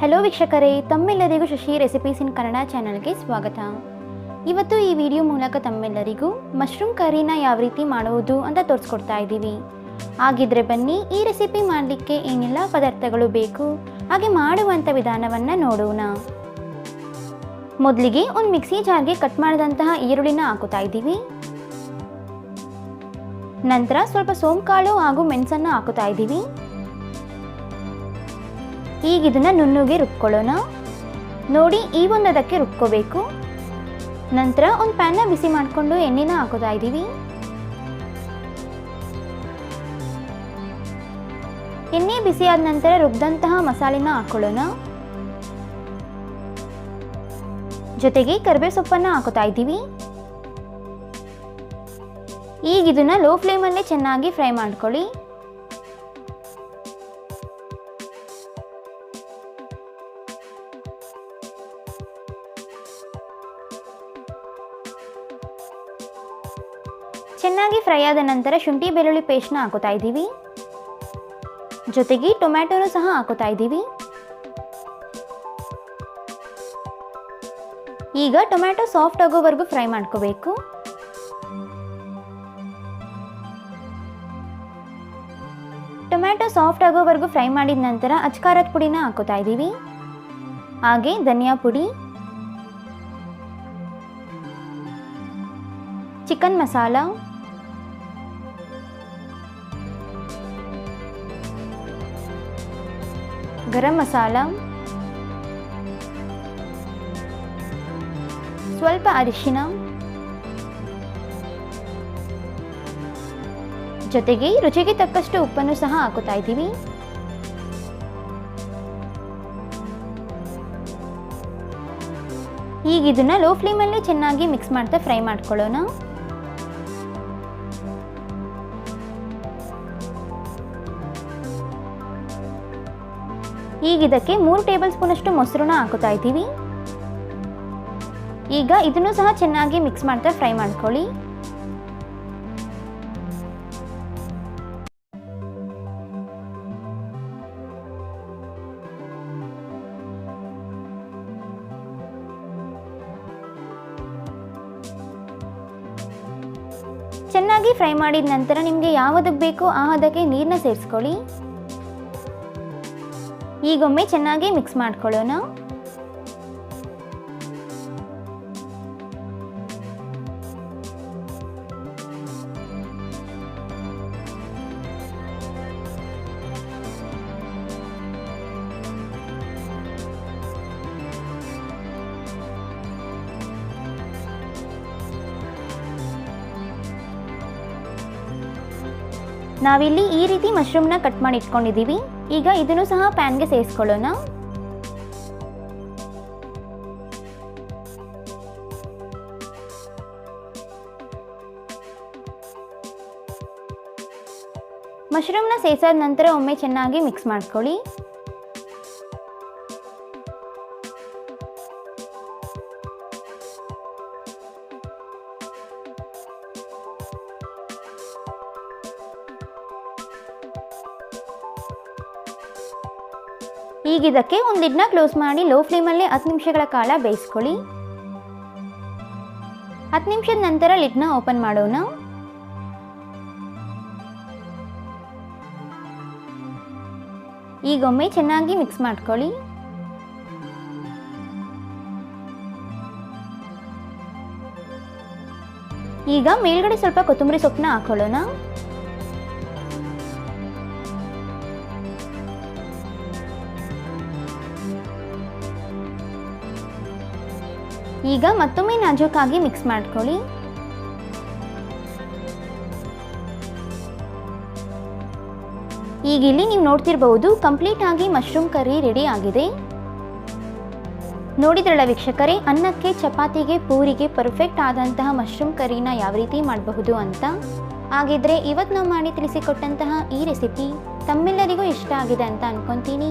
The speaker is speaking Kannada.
ಹೆಲೋ ವೀಕ್ಷಕರೇ. ತಮ್ಮೆಲ್ಲರಿಗೂ ಶಶಿ ರೆಸಿಪೀಸ್ ಇನ್ ಕನ್ನಡ ಚಾನಲ್ಗೆ ಸ್ವಾಗತ. ಇವತ್ತು ಈ ವಿಡಿಯೋ ಮೂಲಕ ತಮ್ಮೆಲ್ಲರಿಗೂ ಮಶ್ರೂಮ್ ಕರಿನ ಯಾವ ರೀತಿ ಮಾಡುವುದು ಅಂತ ತೋರಿಸ್ಕೊಡ್ತಾ ಇದ್ದೀವಿ. ಹಾಗಿದ್ರೆ ಬನ್ನಿ, ಈ ರೆಸಿಪಿ ಮಾಡಲಿಕ್ಕೆ ಏನೆಲ್ಲ ಪದಾರ್ಥಗಳು ಬೇಕು, ಹಾಗೆ ಮಾಡುವಂಥ ವಿಧಾನವನ್ನು ನೋಡೋಣ. ಮೊದಲಿಗೆ ಒಂದು ಮಿಕ್ಸಿ ಜಾರ್ಗೆ ಕಟ್ ಮಾಡಿದಂತಹ ಈರುಳ್ಳಿನ ಹಾಕುತ್ತಾ ಇದ್ದೀವಿ. ನಂತರ ಸ್ವಲ್ಪ ಸೋಂಕಾಳು ಹಾಗೂ ಮೆಣಸನ್ನು ಹಾಕುತ್ತಾ ಇದ್ದೀವಿ. ಈಗ ಇದನ್ನು ನುಣ್ಣಗೆ ರುಬ್ಕೊಳ್ಳೋಣ. ನೋಡಿ, ಈ ಒಂದು ಅದಕ್ಕೆ ರುಬ್ಕೋಬೇಕು. ನಂತರ ಒಂದು ಪ್ಯಾನ್ನ ಬಿಸಿ ಮಾಡಿಕೊಂಡು ಎಣ್ಣೆನ ಹಾಕೋತಾ ಇದ್ದೀವಿ. ಎಣ್ಣೆ ಬಿಸಿಯಾದ ನಂತರ ರುಬ್ದಂತಹ ಮಸಾಲೆನ ಹಾಕೊಳ್ಳೋಣ. ಜೊತೆಗೆ ಕರಿಬೇವು ಸೊಪ್ಪನ್ನು ಹಾಕೋತಾ ಇದ್ದೀವಿ. ಈಗ ಇದನ್ನ ಲೋ ಫ್ಲೇಮಲ್ಲೇ ಚೆನ್ನಾಗಿ ಫ್ರೈ ಮಾಡ್ಕೊಳ್ಳಿ. ಚೆನ್ನಾಗಿ ಫ್ರೈ ಆದ ನಂತರ ಶುಂಠಿ ಬೆಳ್ಳುಳ್ಳಿ ಪೇಸ್ಟ್ನ ಹಾಕೋತಾ ಇದ್ದೀವಿ. ಜೊತೆಗೆ ಟೊಮ್ಯಾಟೊನು ಸಹ ಹಾಕೋತಾ ಇದ್ದೀವಿ. ಈಗ ಟೊಮ್ಯಾಟೊ ಸಾಫ್ಟ್ ಆಗೋವರೆಗೂ ಫ್ರೈ ಮಾಡ್ಕೋಬೇಕು. ಟೊಮ್ಯಾಟೊ ಸಾಫ್ಟ್ ಆಗೋವರೆಗೂ ಫ್ರೈ ಮಾಡಿದ ನಂತರ ಅಚ್ಕಾರದ ಪುಡಿನ ಹಾಕೋತಾ ಇದ್ದೀವಿ. ಹಾಗೆ ಧನಿಯಾ ಪುಡಿ, ಚಿಕನ್ ಮಸಾಲ ಗರಂ ಮಸಾಲ, ಸ್ವಲ್ಪ ಅರಿಶಿನ, ಜೊತೆಗೆ ರುಚಿಗೆ ತಕ್ಕಷ್ಟು ಉಪ್ಪನ್ನು ಸಹ ಹಾಕುತ್ತಾ ಇದ್ದೀವಿ. ಈಗ ಇದನ್ನ ಲೋ ಫ್ಲೇಮಲ್ಲಿ ಚೆನ್ನಾಗಿ ಮಿಕ್ಸ್ ಮಾಡ್ತಾ ಫ್ರೈ ಮಾಡ್ಕೊಳ್ಳೋಣ. ಈಗ ಇದಕ್ಕೆ ಮೂರು ಟೇಬಲ್ ಸ್ಪೂನ್ ಅಷ್ಟು ಮೊಸರನ್ನ ಹಾಕುತ್ತಾ ಇದ್ದೀವಿ. ಈಗ ಇದನ್ನು ಸಹ ಚೆನ್ನಾಗಿ ಮಿಕ್ಸ್ ಮಾಡ್ತಾ ಫ್ರೈ ಮಾಡ್ಕೊಳ್ಳಿ. ಚೆನ್ನಾಗಿ ಫ್ರೈ ಮಾಡಿದ ನಂತರ ನಿಮಗೆ ಯಾವುದಕ್ಕೆ ಬೇಕೋ ಆ ಹದಕ್ಕೆ ನೀರನ್ನ ಸೇರಿಸ್ಕೊಳ್ಳಿ. ಈಗೊಮ್ಮೆ ಚೆನ್ನಾಗಿ ಮಿಕ್ಸ್ ಮಾಡ್ಕೊಳ್ಳೋಣ. ನಾವಿಲ್ಲಿ ಈ ರೀತಿ ಮಶ್ರೂಮ್ನ ಕಟ್ ಮಾಡಿ ಇಟ್ಕೊಂಡಿದ್ದೀವಿ ಈಗ ಇದನ್ನು ಸಹ ಪ್ಯಾನ್ಗೆ ಸೇರಿಸ್ಕೊಳ್ಳೋಣ. ಮಶ್ರೂಮ್ನ ಸೇರಿಸೋದ ನಂತರ ಒಮ್ಮೆ ಚೆನ್ನಾಗಿ ಮಿಕ್ಸ್ ಮಾಡ್ಕೊಳ್ಳಿ. ಈಗ ಇದಕ್ಕೆ ಒಂದು ಲಿಡ್ನ ಕ್ಲೋಸ್ ಮಾಡಿ ಲೋ ಫ್ಲೇಮಲ್ಲಿ ಹತ್ತು ನಿಮಿಷಗಳ ಕಾಲ ಬೇಯಿಸ್ಕೊಳ್ಳಿ. ಹತ್ತು ನಿಮಿಷದ ನಂತರ ಲಿಡ್ನ ಓಪನ್ ಮಾಡೋಣ. ಈಗೊಮ್ಮೆ ಚೆನ್ನಾಗಿ ಮಿಕ್ಸ್ ಮಾಡ್ಕೊಳ್ಳಿ. ಈಗ ಮೇಲ್ಗಡೆ ಸ್ವಲ್ಪ ಕೊತ್ತಂಬರಿ ಸೊಪ್ಪನ್ನ ಹಾಕೊಳ್ಳೋಣ. ಈಗ ಮತ್ತೊಮ್ಮೆ ನಾಜೂಕಾಗಿ ಮಿಕ್ಸ್ ಮಾಡ್ಕೊಳ್ಳಿ. ಈಗ ಇಲ್ಲಿ ನೀವು ನೋಡ್ತಿರಬಹುದು ಕಂಪ್ಲೀಟ್ ಆಗಿ ಮಶ್ರೂಮ್ ಕರಿ ರೆಡಿ ಆಗಿದೆ. ನೋಡಿದ್ರಲ್ಲ ವೀಕ್ಷಕರೇ, ಅನ್ನಕ್ಕೆ ಚಪಾತಿಗೆ ಪೂರಿಗೆ ಪರ್ಫೆಕ್ಟ್ ಆದಂತಹ ಮಶ್ರೂಮ್ ಕರಿನ ಯಾವ ರೀತಿ ಮಾಡಬಹುದು ಅಂತ? ಹಾಗಿದ್ರೆ ಇವತ್ತು ನಾವು ಮಾಡಿ ತಿಳಿಸಿಕೊಟ್ಟಂತಹ ಈ ರೆಸಿಪಿ ತಮ್ಮೆಲ್ಲರಿಗೂ ಇಷ್ಟ ಆಗಿದೆ ಅಂತ ಅನ್ಕೊಂತೀನಿ.